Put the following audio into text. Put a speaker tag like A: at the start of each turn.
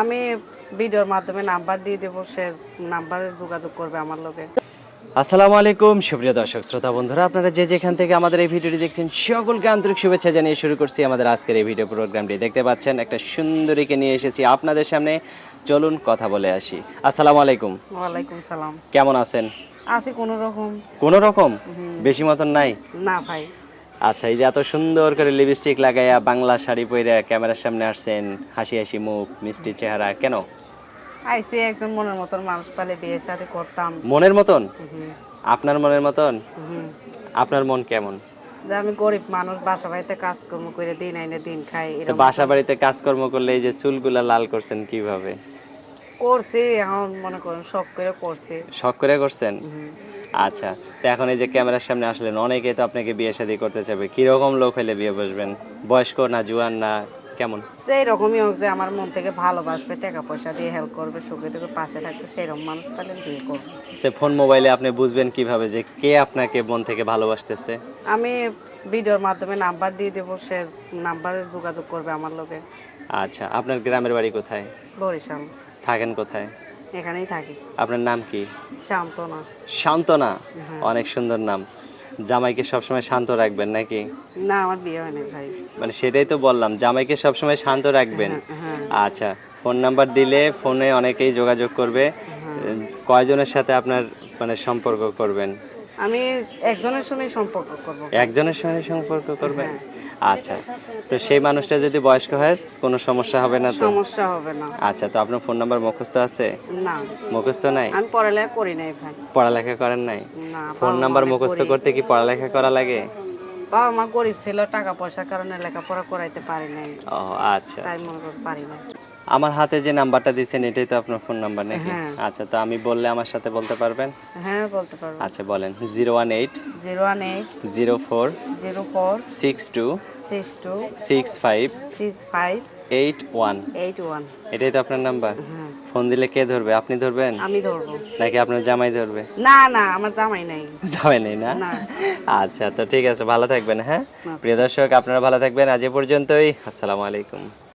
A: আমি ভিডিওর মাধ্যমে নাম্বার দিয়ে দেবো সে নাম্বারে যোগাযোগ করবে আমার লোকে।
B: আসসালামু আলাইকুম সুপ্রিয় দর্শক শ্রোতা বন্ধুরা আপনারা যে যেখান থেকে আমাদের এই ভিডিওটি দেখছেন সকলকে আন্তরিক শুভেচ্ছা জানিয়ে শুরু করছি আমাদের আজকের এই ভিডিও প্রোগ্রামটি। দেখতে পাচ্ছেন একটা সুন্দরীকে নিয়ে এসেছি আপনাদের সামনে। চলুন কথা বলে আসি। আসসালামু আলাইকুম।
A: ওয়ালাইকুম সালাম।
B: কেমন আছেন?
A: আছি কোনো রকম
B: কোনো রকম বেশি মতন নাই?
A: না ভাই।
B: আচ্ছা এই যে এত সুন্দর করে লিপস্টিক লাগাইয়া বাংলা শাড়ি পরে ক্যামেরার সামনে আসছেন হাসি হাসি মুখ মিষ্টি চেহারা কেন?
A: আইসি একজন মনের মতন মানুষ পালে বিয়ে সাথে করতাম।
B: মনের মতন? আপনার মনের মতন? আপনার মন কেমন?
A: যে আমি গরিব মানুষ বাসা বাড়িতে কাজকর্ম করে দিন আইনে দিন খাই
B: তো
A: এরকম।
B: বাসা বাড়িতে কাজকর্ম করলে এই যে চুলগুলা লাল করছেন কীভাবে?
A: করছি এখন মনে করেন শখ করে করছি।
B: শখ করে করছেন। আচ্ছা তো এখন এই যে ক্যামেরার সামনে আসলেন অনেকে তো আপনাকে বিয়ে শাদী করতে চাবে কীরকম লোক হলে বিয়ে বসবেন? বয়স্ক না জুয়ান না কেমন?
A: যে এরকমই হোক যে আমার মন থেকে ভালোবাসবে টাকা পয়সা দিয়ে হেল্প করবে সুখে থেকে পাশে থাকবে সেরকম মানুষ পেলে বিয়ে করব।
B: তো ফোন মোবাইলে আপনি বুঝবেন কীভাবে যে কে আপনাকে মন থেকে ভালোবাসতেছে?
A: আমি ভিডিওর মাধ্যমে নাম্বার দিয়ে দেবো সে নাম্বারে যোগাযোগ করবে আমার লোকে।
B: আচ্ছা আপনার গ্রামের বাড়ি কোথায়?
A: বরিশাল।
B: থাকেন কোথায়?
A: এখানেই থাকি।
B: আপনার নাম কি?
A: শান্তনা।
B: শান্তনা? অনেক সুন্দর নাম। জামাইকে সবসময় শান্ত রাখবেন নাকি?
A: না আমার বিয়ে হয়নি ভাই।
B: মানে সেটাই তো বললাম জামাইকে সবসময় শান্ত রাখবেন।
A: হ্যাঁ
B: আচ্ছা ফোন নাম্বার দিলে ফোনে অনেকেই যোগাযোগ করবে। কয়জনের সাথে আপনার মানে সম্পর্ক করবেন?
A: আমি একজনের সঙ্গে সম্পর্ক করব।
B: একজনের সঙ্গে সম্পর্ক করবেন আচ্ছা। তো সেই মানুষটা যদি বয়স্ক হয় কোনো সমস্যা হবে না তো?
A: সমস্যা হবে না।
B: আচ্ছা তো আপনার ফোন নাম্বার মুখস্থ আছে?
A: না।
B: মুখস্থ নাই?
A: আমি পড়ালেখা করি নাই ভাই।
B: পড়ালেখা করেন নাই?
A: না
B: ফোন নাম্বার মুখস্থ করতে কি পড়ালেখা করা লাগে?
A: বাবা মা গরিব ছিল টাকা পয়সার কারণে লেখাপড়া করাইতে পারি নাই।
B: ও আচ্ছা।
A: তাই মনে করতে পারি না
B: আমার হাতে যে নাম্বারটা দিয়েছেন এটাই তো আপনার ফোন নাম্বার নাকি?
A: হ্যাঁ।
B: আচ্ছা তো আমি বললে আমার সাথে বলতে পারবেন?
A: হ্যাঁ বলতে পারব।
B: আচ্ছা বলেন zero one eight
A: zero one eight
B: zero four
A: zero four
B: six two
A: six two
B: six five
A: six five
B: eight one.
A: Eight one.
B: এটাই তো আপনার নাম্বার?
A: হ্যাঁ।
B: ফোন দিলে কে ধরবে? আপনি ধরবেন?
A: আমি ধরবো।
B: নাকি আপনার জামাই ধরবে?
A: না না আমার জামাই নাই।
B: জামাই নেই না?
A: না।
B: আচ্ছা তো ঠিক আছে ভালো থাকবেন হ্যাঁ? প্রিয় দর্শক আপনারা ভালো থাকবেন আজ এ পর্যন্তই। আসসালামু আলাইকুম।